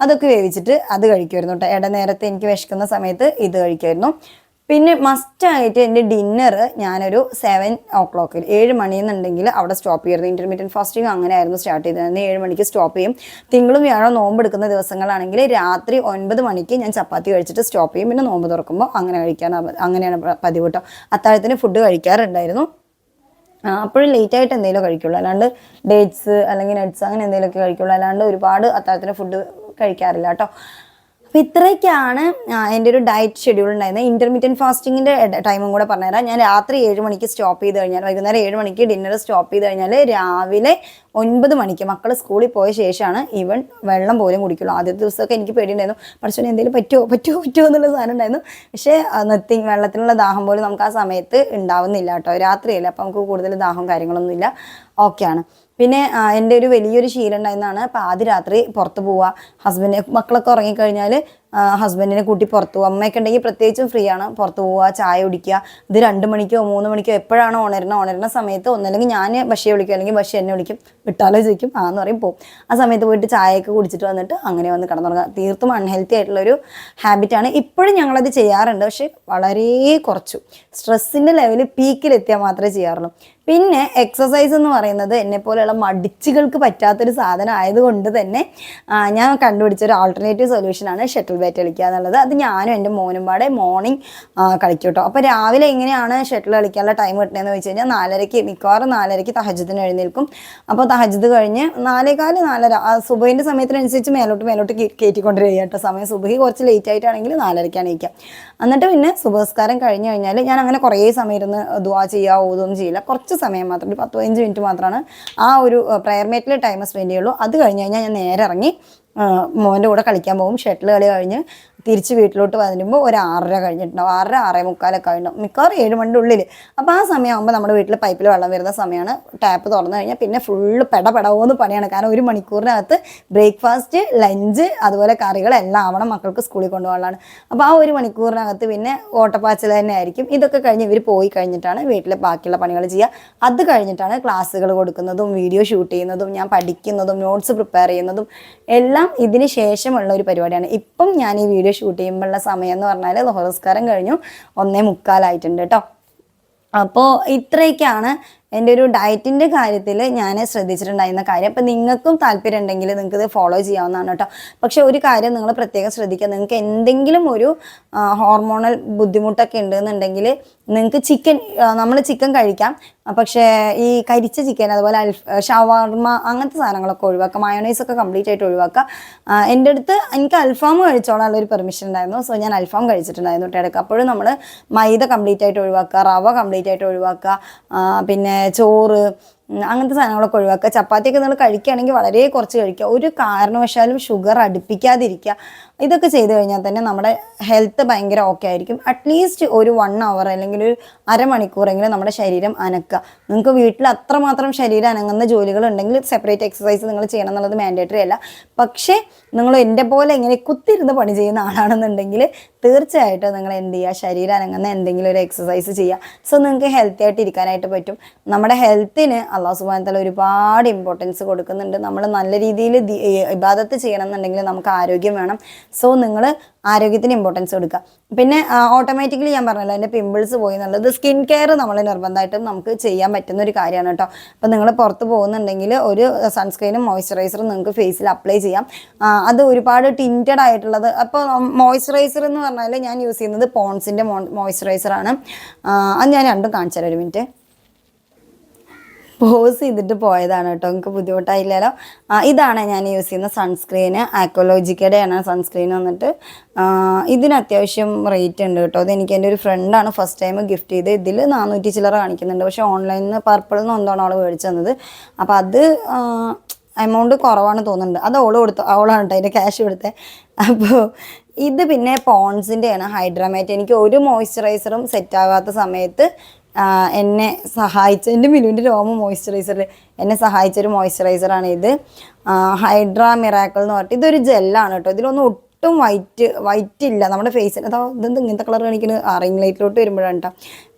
അതൊക്കെ വേവിച്ചിട്ട് അത് കഴിക്കുമായിരുന്നു കേട്ടോ. ഇട നേരത്തെ എനിക്ക് വിശക്കുന്ന സമയത്ത് ഇത് കഴിക്കുമായിരുന്നു. പിന്നെ മസ്റ്റായിട്ട് എന്റെ ഡിന്നർ ഞാനൊരു സെവൻ ഓ ക്ലോക്കിൽ ഏഴ് മണിയെന്നുണ്ടെങ്കിൽ അവിടെ സ്റ്റോപ്പ് ചെയ്യുന്നത് ഇന്റർമീഡിയറ്റ് ഫാസ്റ്റിംഗ് അങ്ങനെ ആയിരുന്നു സ്റ്റാർട്ട് ചെയ്തത് ഏഴ് മണിക്ക് സ്റ്റോപ്പ് ചെയ്യും. തിങ്കളും വ്യാഴം നോമ്പ് എടുക്കുന്ന ദിവസങ്ങളാണെങ്കിൽ രാത്രി ഒൻപത് മണിക്ക് ഞാൻ ചപ്പാത്തി കഴിച്ചിട്ട് സ്റ്റോപ്പ് ചെയ്യും. പിന്നെ നോമ്പ് തുറക്കുമ്പോൾ അങ്ങനെ കഴിക്കാൻ അങ്ങനെയാണ് പതിവ് കേട്ടോ. അത്താഴത്തിന് ഫുഡ് കഴിക്കാറുണ്ടായിരുന്നു. അപ്പോഴും ലേറ്റ് ആയിട്ട് എന്തെങ്കിലും കഴിക്കുള്ളൂ. അല്ലാണ്ട് ഡേറ്റ്സ് അല്ലെങ്കിൽ നട്ട്സ് അങ്ങനെ എന്തെങ്കിലുമൊക്കെ കഴിക്കുള്ളൂ. അല്ലാണ്ട് ഒരുപാട് അത്താഴത്തിന് ഫുഡ് കഴിക്കാറില്ല കേട്ടോ. അപ്പോൾ ഇത്രയൊക്കെയാണ് എന്റെ ഒരു ഡയറ്റ് ഷെഡ്യൂൾ ഉണ്ടായിരുന്നത്. ഇന്റർമീഡിയറ്റ് ഫാസ്റ്റിങ്ങിന്റെ ടൈമും കൂടെ പറഞ്ഞുതരാം. ഞാൻ രാത്രി ഏഴ് മണിക്ക് സ്റ്റോപ്പ് ചെയ്ത് കഴിഞ്ഞാൽ വൈകുന്നേരം ഏഴ് മണിക്ക് ഡിന്നർ സ്റ്റോപ്പ് ചെയ്ത് കഴിഞ്ഞാൽ രാവിലെ ഒൻപത് മണിക്ക് മക്കൾ സ്കൂളിൽ പോയ ശേഷമാണ് ഈവൻ വെള്ളം പോലും കുടിക്കുള്ളൂ. ആദ്യത്തെ ദിവസമൊക്കെ എനിക്ക് പേടിയുണ്ടായിരുന്നു. പഠിച്ചോനെ എന്തെങ്കിലും പറ്റുമോ പറ്റുമോ പറ്റുമോ എന്നുള്ള സാധനം ഉണ്ടായിരുന്നു. പക്ഷേ നത്തിങ് വെള്ളത്തിനുള്ള ദാഹം പോലും നമുക്ക് ആ സമയത്ത് ഉണ്ടാവുന്നില്ല കേട്ടോ. രാത്രിയല്ല അപ്പോൾ നമുക്ക് കൂടുതൽ ദാഹം കാര്യങ്ങളൊന്നുമില്ല ഓക്കെയാണ് പിന്നെ എന്റെ ഒരു വലിയൊരു ശീലം ഉണ്ടായിരുന്നതാണ്. പാതി രാത്രി പുറത്ത് പോവുക ഹസ്ബൻഡ് മക്കളൊക്കെ ഉറങ്ങിക്കഴിഞ്ഞാൽ ഹസ്ബൻഡിനെ കൂട്ടി പുറത്തു പോകുക അമ്മയൊക്കെ ഉണ്ടെങ്കിൽ പ്രത്യേകിച്ചും ഫ്രീ ആണ്. പുറത്തു പോവുക ചായ കുടിക്കുക. ഇത് രണ്ട് മണിക്കോ മൂന്ന് മണിക്കോ എപ്പോഴാണോ ഉണരുന്നത് ഉണരുന്ന സമയത്ത് ഒന്നല്ലെങ്കിൽ ഞാൻ ബഷിയെ വിളിക്കും. അല്ലെങ്കിൽ ബഷി എന്നെ വിളിക്കും. വിട്ടാലോ ചോദിക്കും. ആന്ന് പറയും പോകും ആ സമയത്ത് പോയിട്ട് ചായയൊക്കെ കുടിച്ചിട്ട് വന്നിട്ട് അങ്ങനെ വന്ന് കിടന്നുറങ്ങുക. തീർത്തും അൺഹെൽത്തി ആയിട്ടുള്ളൊരു ഹാബിറ്റാണ് ഇപ്പോഴും ഞങ്ങളത് ചെയ്യാറുണ്ട്. പക്ഷേ വളരെ കുറച്ചു. സ്ട്രെസ്സിന്റെ ലെവൽ പീക്കിലെത്തിയാൽ മാത്രമേ ചെയ്യാറുള്ളൂ. പിന്നെ എക്സസൈസ് എന്ന് പറയുന്നത് എന്നെ പോലെയുള്ള മടിച്ചുകൾക്ക് പറ്റാത്തൊരു സാധനം ആയതുകൊണ്ട് തന്നെ ഞാൻ കണ്ടുപിടിച്ച ഒരു ആൾട്ടർനേറ്റീവ് സൊല്യൂഷനാണ് ഷട്ടിൽ ബാറ്റ് കളിക്കുക എന്നുള്ളത് അത് ഞാനും എന്റെ മോനും പാടെ മോർണിംഗ് കളിക്കും കേട്ടോ അപ്പോൾ രാവിലെ എങ്ങനെയാണ് ഷട്ടിൽ കളിക്കാനുള്ള ടൈം കിട്ടുന്നതെന്ന് വെച്ച് കഴിഞ്ഞാൽ നാലരയ്ക്ക് മിക്കവാറും നാലരയ്ക്ക് തഹജത്തിന് എഴുന്നേൽക്കും. അപ്പോൾ തഹജത് കഴിഞ്ഞ് നാലേകാൽ നാലര ആ സുബഹിന്റെ സമയത്തിനനുസരിച്ച് മേലോട്ട് മേലോട്ട് കയറ്റിക്കൊണ്ടിരിക്കുക കേട്ടോ സമയം സുബഹി കുറച്ച് ലേറ്റ് ആയിട്ടാണെങ്കിൽ നാലരയ്ക്കാണ് ഇരിക്കുക എന്നിട്ട് പിന്നെ സുബഹസ്കാരം കഴിഞ്ഞ് കഴിഞ്ഞാൽ ഞാൻ അങ്ങനെ കുറേ സമയം ഇരുന്ന് ദുവാ ചെയ്യുക ഓതൊന്നും ചെയ്യില്ല. കുറച്ച് സമയം മാത്രം ഒരു പത്ത് പതിനഞ്ച് മിനിറ്റ് മാത്രമാണ് ആ ഒരു പ്രയർ മേറ്റിൽ ടൈം സ്പെൻഡ് ചെയ്യുള്ളൂ. അത് കഴിഞ്ഞ് കഴിഞ്ഞാൽ ഞാൻ നേരെ ഇറങ്ങി മോന്റെ കൂടെ കളിക്കാൻ പോകും. ഷട്ടിൽ കളി കഴിഞ്ഞ് തിരിച്ച് വീട്ടിലോട്ട് വരുമ്പോൾ ഒരു ആറര കഴിഞ്ഞിട്ടുണ്ടാവും. ആറര ആറേ മുക്കാലൊക്കെ കഴിഞ്ഞിട്ടുണ്ടാവും മിക്കവാറും ഏഴ് മണിന്റെ ഉള്ളിൽ അപ്പോൾ ആ സമയമാകുമ്പോൾ നമ്മുടെ വീട്ടിൽ പൈപ്പിൽ വെള്ളം വരുന്ന സമയമാണ് ടാപ്പ് തുറന്നു കഴിഞ്ഞാൽ പിന്നെ ഫുള്ള് പെട പെടവോന്ന് പണിയാണ്. കാരണം ഒരു മണിക്കൂറിനകത്ത് ബ്രേക്ക്ഫാസ്റ്റ് ലഞ്ച് അതുപോലെ കറികൾ എല്ലാം ആവണം മക്കൾക്ക് സ്കൂളിൽ കൊണ്ടുപോകാനുള്ളതാണ്. അപ്പോൾ ആ ഒരു മണിക്കൂറിനകത്ത് പിന്നെ ഓട്ടപ്പാച്ചിൽ തന്നെ ആയിരിക്കും. ഇതൊക്കെ കഴിഞ്ഞ് ഇവർ പോയി കഴിഞ്ഞിട്ടാണ് വീട്ടിലെ ബാക്കിയുള്ള പണികൾ ചെയ്യുക. അത് കഴിഞ്ഞിട്ടാണ് ക്ലാസ്സുകൾ കൊടുക്കുന്നതും വീഡിയോ ഷൂട്ട് ചെയ്യുന്നതും ഞാൻ പഠിക്കുന്നതും നോട്ട്സ് പ്രിപ്പയർ ചെയ്യുന്നതും എല്ലാം ഇതിന് ശേഷമുള്ള ഒരു പരിപാടിയാണ്. ഇപ്പം ഞാൻ ഈ വീഡിയോ ഷൂട്ട് ചെയ്യുമ്പോഴുള്ള സമയം എന്ന് പറഞ്ഞാൽ നമസ്കാരം കഴിഞ്ഞു. ഒന്നേ മുക്കാലായിട്ടുണ്ട് കേട്ടോ അപ്പോൾ ഇത്രയൊക്കെയാണ് എന്റെ ഒരു ഡയറ്റിന്റെ കാര്യത്തിൽ ഞാൻ ശ്രദ്ധിച്ചിട്ടുണ്ടായിരുന്ന കാര്യം. അപ്പം നിങ്ങൾക്കും താല്പര്യം ഉണ്ടെങ്കിൽ നിങ്ങൾക്ക് ഇത് ഫോളോ ചെയ്യാവുന്നതാണ് കേട്ടോ. പക്ഷേ ഒരു കാര്യം നിങ്ങൾ പ്രത്യേകം ശ്രദ്ധിക്കുക. നിങ്ങൾക്ക് എന്തെങ്കിലും ഒരു ഹോർമോണൽ ബുദ്ധിമുട്ടൊക്കെ ഉണ്ടെന്നുണ്ടെങ്കിൽ നിങ്ങൾക്ക് ചിക്കൻ നമ്മൾ ചിക്കൻ കഴിക്കാം. പക്ഷേ ഈ കരിച്ച ചിക്കൻ അതുപോലെ അൽഫ് ഷവർമ അങ്ങനത്തെ സാധനങ്ങളൊക്കെ ഒഴിവാക്കുക. മയോണൈസ് ഒക്കെ കംപ്ലീറ്റ് ആയിട്ട് ഒഴിവാക്കുക. എന്റെ അടുത്ത് എനിക്ക് അൽഫാം കഴിച്ചോളാനുള്ള ഒരു പെർമിഷൻ ഉണ്ടായിരുന്നു. സോ ഞാൻ അൽഫാം കഴിച്ചിട്ടുണ്ടായിരുന്നു ഇടയ്ക്ക് അപ്പോഴും നമ്മൾ മൈദ കംപ്ലീറ്റ് ആയിട്ട് ഒഴിവാക്കുക റവ കംപ്ലീറ്റ് ആയിട്ട് ഒഴിവാക്കുക. പിന്നെ ചോറ് അങ്ങനത്തെ സാധനങ്ങളൊക്കെ ഒഴിവാക്കുക. ചപ്പാത്തിയൊക്കെ നിങ്ങൾ കഴിക്കുകയാണെങ്കിൽ വളരെ കുറച്ച് കഴിക്കുക. ഒരു കാരണവശാലും ഷുഗർ അടുപ്പിക്കാതിരിക്കുക. ഇതൊക്കെ ചെയ്തു കഴിഞ്ഞാൽ തന്നെ നമ്മുടെ ഹെൽത്ത് ഭയങ്കര ഓക്കെ ആയിരിക്കും. അറ്റ്ലീസ്റ്റ് ഒരു വൺ അവർ അല്ലെങ്കിൽ ഒരു അരമണിക്കൂറെങ്കിലും നമ്മുടെ ശരീരം അനക്കുക. നിങ്ങൾക്ക് വീട്ടിൽ അത്രമാത്രം ശരീരം അനങ്ങുന്ന ജോലികൾ ഉണ്ടെങ്കിൽ സെപ്പറേറ്റ് എക്സസൈസ് നിങ്ങൾ ചെയ്യണം എന്നുള്ളത് മാൻഡേറ്ററി അല്ല. പക്ഷേ നിങ്ങൾ എന്റെ പോലെ ഇങ്ങനെ കുത്തിരുന്ന് പണി ചെയ്യുന്ന ആളാണെന്നുണ്ടെങ്കിൽ തീർച്ചയായിട്ടും നിങ്ങൾ എന്ത് ചെയ്യുക? ശരീരം അനങ്ങുന്ന എന്തെങ്കിലും ഒരു എക്സസൈസ് ചെയ്യുക. സോ നിങ്ങൾക്ക് ഹെൽത്തി ആയിട്ട് ഇരിക്കാനായിട്ട് പറ്റും. നമ്മുടെ ഹെൽത്തിന് അള്ളാഹു സുബാൻ തല ഒരുപാട് ഇമ്പോർട്ടൻസ് കൊടുക്കുന്നുണ്ട്. നമ്മൾ നല്ല രീതിയിൽ ഇബാദത്ത് ചെയ്യണം എന്നുണ്ടെങ്കിൽ നമുക്ക് ആരോഗ്യം വേണം. സോ നിങ്ങൾ ആരോഗ്യത്തിന് ഇമ്പോർട്ടൻസ് കൊടുക്കുക പിന്നെ ഓട്ടോമാറ്റിക്കലി ഞാൻ പറഞ്ഞല്ലോ എന്റെ പിമ്പിൾസ് പോയി എന്നുള്ളത് സ്കിൻ കെയർ നമ്മൾ നിർബന്ധമായിട്ടും നമുക്ക് ചെയ്യാൻ പറ്റുന്ന ഒരു കാര്യമാണ് കേട്ടോ. അപ്പോൾ നിങ്ങൾ പുറത്ത് പോകുന്നുണ്ടെങ്കിൽ ഒരു സൺസ്ക്രീനും മോയ്സ്ചറൈസറും നിങ്ങൾക്ക് ഫേസിൽ അപ്ലൈ ചെയ്യാം. അത് ഒരുപാട് ടിന്റഡ് ആയിട്ടുള്ളത്. അപ്പോൾ മോയ്സ്ചറൈസർ എന്ന് പറഞ്ഞാൽ ഞാൻ യൂസ് ചെയ്യുന്നത് പോൺസിന്റെ മോയ്സ്ചറൈസറാണ് അത് ഞാൻ രണ്ടും കാണിച്ചു തരാം ഒരു മിനിറ്റ് പോസ് ചെയ്തിട്ട് പോയതാണ് കേട്ടോ. നിങ്ങൾക്ക് ബുദ്ധിമുട്ടായില്ലല്ലോ? ഇതാണ് ഞാൻ യൂസ് ചെയ്യുന്ന സൺസ്ക്രീന് ആക്കോളോജിക്കയുടെയാണ് സൺസ്ക്രീൻ വന്നിട്ട്. ഇതിന് അത്യാവശ്യം റേറ്റ് ഉണ്ട് കേട്ടോ. അത് എനിക്ക് എന്റെ ഒരു ഫ്രണ്ടാണ് ഫസ്റ്റ് ടൈം ഗിഫ്റ്റ് ചെയ്ത്. ഇതിൽ നാനൂറ്റി ചില്ലറ കാണിക്കുന്നുണ്ട്. പക്ഷേ ഓൺലൈനിൽ നിന്ന് പർപ്പിളിൽ നിന്ന് ഒന്നാണ് അവൾ മേടിച്ചു തന്നത്. അപ്പോൾ അത് എമൗണ്ട് കുറവാണ് തോന്നുന്നുണ്ട്. അത് അവൾ കൊടുത്തു അവളാണ് കേട്ടോ അതിന്റെ ക്യാഷ് കൊടുത്തത് അപ്പോൾ ഇത് പിന്നെ പോൺസിന്റെയാണ് ഹൈഡ്രാമേറ്റ് എനിക്ക് ഒരു മോയ്സ്ചറൈസറും സെറ്റ് ആകാത്ത സമയത്ത് എന്നെ സഹായിച്ച എന്റെ മിലുവിന്റെ രോമ മോയ്സ്ചറൈസറിൽ എന്നെ സഹായിച്ച ഒരു മോയ്സ്ചറൈസറാണ് ഇത്. ഹൈഡ്ര മിറാക്കിൾ എന്ന് പറഞ്ഞിട്ട് ഇതൊരു ജെല്ലാണ് കേട്ടോ ഇതിലൊന്നും ഒട്ടും വൈറ്റ് വൈറ്റ് ഇല്ല. നമ്മുടെ ഫേസിന് അതാ ഇതെന്ത് ഇങ്ങനത്തെ കളർ കാണിക്കുന്നത് റിംഗ് ലൈറ്റിലോട്ട് വരുമ്പോഴാണ് കേട്ടോ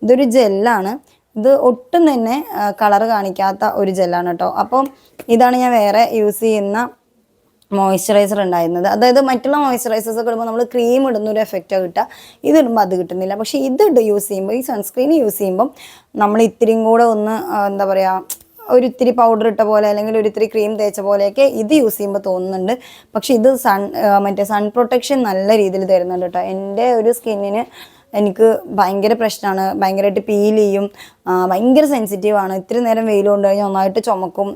ഇതൊരു ജെല്ലാണ് ഇത് ഒട്ടും തന്നെ കളർ കാണിക്കാത്ത ഒരു ജെല്ലാണ് കേട്ടോ അപ്പം ഇതാണ് ഞാൻ വേറെ യൂസ് ചെയ്യുന്ന മോയ്സ്ചറൈസർ ഉണ്ടായിരുന്നത്. അതായത് മറ്റുള്ള മോയ്സ്ചറൈസേഴ്സ് ഒക്കെ ഇടുമ്പോൾ നമ്മൾ ക്രീം ഇടുന്ന ഒരു എഫക്റ്റ് കിട്ടുക. ഇത് ഇടുമ്പോൾ അത് കിട്ടുന്നില്ല. പക്ഷേ ഇത് യൂസ് ചെയ്യുമ്പോൾ ഈ സൺസ്ക്രീൻ യൂസ് ചെയ്യുമ്പം നമ്മൾ ഇത്തിരിയും കൂടെ ഒന്ന് എന്താ പറയുക ഒരു ഇത്തിരി പൗഡർ ഇട്ട പോലെ അല്ലെങ്കിൽ ഒരു ഇത്തിരി ക്രീം തേച്ച പോലെയൊക്കെ ഇത് യൂസ് ചെയ്യുമ്പോൾ തോന്നുന്നുണ്ട്. പക്ഷേ ഇത് സൺ മറ്റേ സൺ പ്രൊട്ടക്ഷൻ നല്ല രീതിയിൽ തരുന്നുണ്ട് കേട്ടോ എന്റെ ഒരു സ്കിന്നിന് എനിക്ക് ഭയങ്കര പ്രശ്നമാണ്. ഭയങ്കരമായിട്ട് പീൽ ചെയ്യും. ഭയങ്കര സെൻസിറ്റീവ് ആണ്. നേരം വെയിൽ കൊണ്ട് കഴിഞ്ഞാൽ നന്നായിട്ട് ചുമക്കും.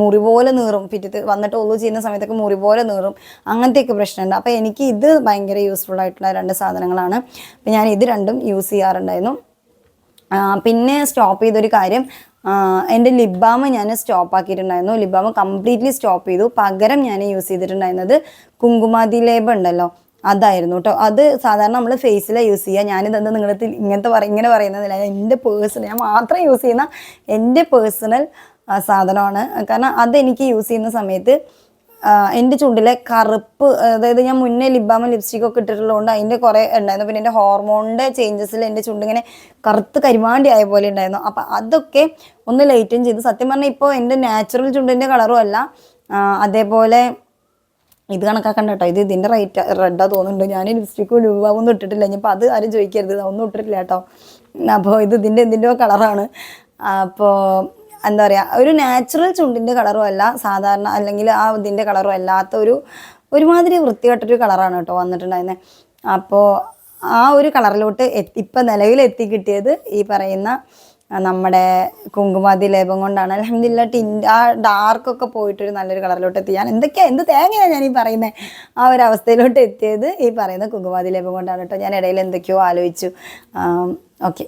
മുറി പോലെ നീറും. പിറ്റത്ത് വന്നിട്ട് ഒള്ളു ചെയ്യുന്ന സമയത്തൊക്കെ മുറി പോലെ നീറും. അങ്ങനത്തെയൊക്കെ പ്രശ്നമുണ്ട്. അപ്പോൾ എനിക്ക് ഇത് ഭയങ്കര യൂസ്ഫുൾ ആയിട്ടുള്ള രണ്ട് സാധനങ്ങളാണ്. അപ്പോൾ ഞാൻ ഇത് രണ്ടും യൂസ് ചെയ്യാറുണ്ടായിരുന്നു. പിന്നെ സ്റ്റോപ്പ് ചെയ്തൊരു കാര്യം എന്റെ ബാം ഞാൻ സ്റ്റോപ്പ് ആക്കിയിട്ടുണ്ടായിരുന്നു. ബാം കംപ്ലീറ്റ്ലി സ്റ്റോപ്പ് ചെയ്തു. പകരം ഞാൻ യൂസ് ചെയ്തിട്ടുണ്ടായിരുന്നത് കുങ്കുമാതി ലേബ് ഉണ്ടല്ലോ. അതായിരുന്നു കേട്ടോ. അത് സാധാരണ നമ്മൾ ഫേസിലെ യൂസ് ചെയ്യുക ഞാനിതെന്താ നിങ്ങളുടെ ഇങ്ങനത്തെ പറ ഇങ്ങനെ പറയുന്നതില്ല. എന്റെ പേഴ്സണൽ ഞാൻ മാത്രം യൂസ് ചെയ്യുന്ന എന്റെ പേഴ്സണൽ സാധനമാണ്. കാരണം അതെനിക്ക് യൂസ് ചെയ്യുന്ന സമയത്ത് എന്റെ ചുണ്ടിലെ കറുപ്പ് അതായത് ഞാൻ മുന്നേ ലിബാമ ലിപ്സ്റ്റിക് ഒക്കെ ഇട്ടിട്ടുള്ളതുകൊണ്ട് അതിന്റെ കുറേ ഉണ്ടായിരുന്നു. പിന്നെ എന്റെ ഹോർമോണിന്റെ ചേഞ്ചസിൽ എന്റെ ചുണ്ടിങ്ങനെ കറുത്ത് കരിമാണ്ടി ആയ പോലെ ഉണ്ടായിരുന്നു. അപ്പം അതൊക്കെ ഒന്ന് ലൈറ്റൻ ചെയ്തു. സത്യം പറഞ്ഞാൽ ഇപ്പോൾ എന്റെ നാച്ചുറൽ ചുണ്ടിന്റെ കളറും അല്ല. അതേപോലെ ഇത് കണക്കാക്കണ്ട കേട്ടോ ഇത് ഇതിന്റെ റേറ്റ് റെഡാ തോന്നുന്നുണ്ട്. ഞാൻ ലിപ്സ്റ്റിക്കും ഒന്നും ഇട്ടിട്ടില്ല. ഇനിയിപ്പോൾ അത് ആരും ചോദിക്കരുത്. ഒന്നും ഇട്ടിട്ടില്ല കേട്ടോ അപ്പോൾ ഇത് ഇതിന്റെ എന്തിന്റെയോ കളറാണ് അപ്പോൾ എന്താ പറയുക ഒരു നാച്ചുറൽ ചുണ്ടിന്റെ കളറും അല്ല. സാധാരണ അല്ലെങ്കിൽ ആ ഇതിന്റെ കളറും അല്ലാത്ത ഒരു ഒരുമാതിരി വൃത്തികെട്ടൊരു കളറാണ് കേട്ടോ വന്നിട്ടുണ്ടായിരുന്നത് അപ്പോൾ ആ ഒരു കളറിലോട്ട് എത്തി ഇപ്പം നിലവിൽ എത്തി കിട്ടിയത് ഈ പറയുന്ന നമ്മുടെ കുങ്കുമാതി ലേപം കൊണ്ടാണ്. അലഹമില്ല ടിന്റെ ആ ഡാർക്കൊക്കെ പോയിട്ടൊരു നല്ലൊരു കളറിലോട്ട് എത്തി. ഞാൻ എന്തൊക്കെയാ എന്ത് തേങ്ങയാണ് ഞാൻ ഈ പറയുന്നത് ആ ഒരു അവസ്ഥയിലോട്ട് എത്തിയത് ഈ പറയുന്ന കുങ്കുമാതി ലേപം കൊണ്ടാണ് കേട്ടോ. ഞാൻ ഇടയിൽ എന്തൊക്കെയോ ആലോചിച്ചു. ഓക്കെ.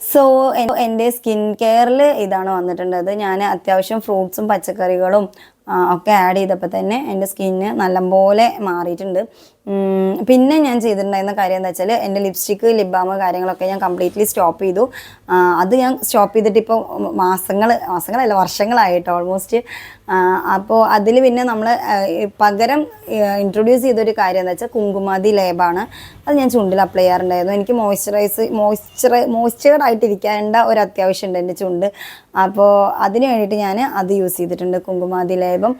സോ എന്റെ സ്കിൻ കെയറിൽ ഇതാണ് വന്നിട്ടുള്ളത്. ഞാൻ അത്യാവശ്യം ഫ്രൂട്ട്സും പച്ചക്കറികളും ഒക്കെ ആഡ് ചെയ്തപ്പോൾ തന്നെ എന്റെ സ്കിന്ന് നല്ലപോലെ മാറിയിട്ടുണ്ട്. പിന്നെ ഞാൻ ചെയ്തിട്ടുണ്ടായിരുന്ന കാര്യം എന്താ വെച്ചാൽ എന്റെ ലിപ്സ്റ്റിക്ക് ലിപ് കാര്യങ്ങളൊക്കെ ഞാൻ കംപ്ലീറ്റ്ലി സ്റ്റോപ്പ് ചെയ്തു. അത് ഞാൻ സ്റ്റോപ്പ് ചെയ്തിട്ട് ഇപ്പോൾ മാസങ്ങൾ മാസങ്ങളല്ല വർഷങ്ങളായിട്ട് ഓൾമോസ്റ്റ് അപ്പോൾ അതിൽ പിന്നെ നമ്മൾ പകരം ഇൻട്രൊഡ്യൂസ് ചെയ്തൊരു കാര്യം എന്താ വെച്ചാൽ കുങ്കുമാതി ലേബാണ് അത് ഞാൻ ചുണ്ടിൽ അപ്ലൈ ചെയ്യാറുണ്ടായിരുന്നു. എനിക്ക് മോയ്സ്ചറൈസ് മോയ്സ്ചറ മോയ്സ്ചേർഡ് ആയിട്ടിരിക്കേണ്ട ഒരു അത്യാവശ്യമുണ്ട് എന്റെ ചുണ്ട്. അപ്പോൾ അതിന് വേണ്ടിയിട്ട് ഞാൻ അത് യൂസ് ചെയ്തിട്ടുണ്ട് കുങ്കുമാതി ലേപം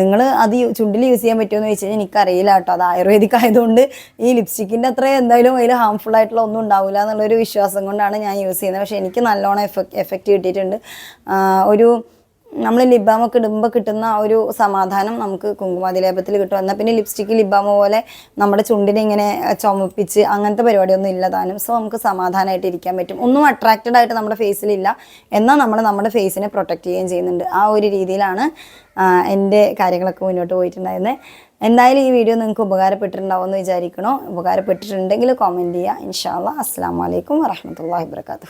നിങ്ങൾ അത് ചുണ്ടിൽ യൂസ് ചെയ്യാൻ പറ്റുമെന്ന് എന്ന് കഴിഞ്ഞാൽ എനിക്കറിയില്ല കേട്ടോ. അത് ആയുർവേദിക് ആയതുകൊണ്ട് ഈ ലിപ്സ്റ്റിക്കിന്റെ അത്ര എന്തായാലും അതിൽ ഹാംഫുൾ ആയിട്ടുള്ള ഒന്നും ഉണ്ടാവില്ല എന്നുള്ളൊരു വിശ്വാസം കൊണ്ടാണ് ഞാൻ യൂസ് ചെയ്യുന്നത്. പക്ഷേ എനിക്ക് നല്ലോണം എഫക്റ്റ് എഫക്റ്റ് കിട്ടിയിട്ടുണ്ട്. ഒരു നമ്മൾ ലിബാമൊക്കെ ഇടുമ്പോൾ കിട്ടുന്ന ഒരു സമാധാനം നമുക്ക് കുങ്കുമാതി ലേപത്തിൽ കിട്ടും. എന്നാൽ പിന്നെ ലിപ്സ്റ്റിക്ക് ലിബാമ പോലെ നമ്മുടെ ചുണ്ടിനെ ഇങ്ങനെ ചുമപ്പിച്ച് അങ്ങനത്തെ പരിപാടിയൊന്നും ഇല്ല താനും. സോ നമുക്ക് സമാധാനമായിട്ട് ഇരിക്കാൻ പറ്റും. ഒന്നും അട്രാക്റ്റഡ് ആയിട്ട് നമ്മുടെ ഫേസിലില്ല എന്നാൽ നമ്മൾ നമ്മുടെ ഫേസിനെ പ്രൊട്ടക്റ്റ് ചെയ്യുകയും ചെയ്യുന്നുണ്ട്. ആ ഒരു രീതിയിലാണ് എന്റെ കാര്യങ്ങളൊക്കെ മുന്നോട്ട് പോയിട്ടുണ്ടായിരുന്നത് എന്തായാലും ഈ വീഡിയോ നിങ്ങൾക്ക് ഉപകാരപ്പെട്ടിട്ടുണ്ടാവും എന്ന് വിചാരിക്കണോ? ഉപകാരപ്പെട്ടിട്ടുണ്ടെങ്കിൽ കോമെന്റ് ചെയ്യുക. ഇൻഷാല്ല അസ്സാം വലൈക്കും വറഹമത്തല്ലാ വാബർക്കാത്തു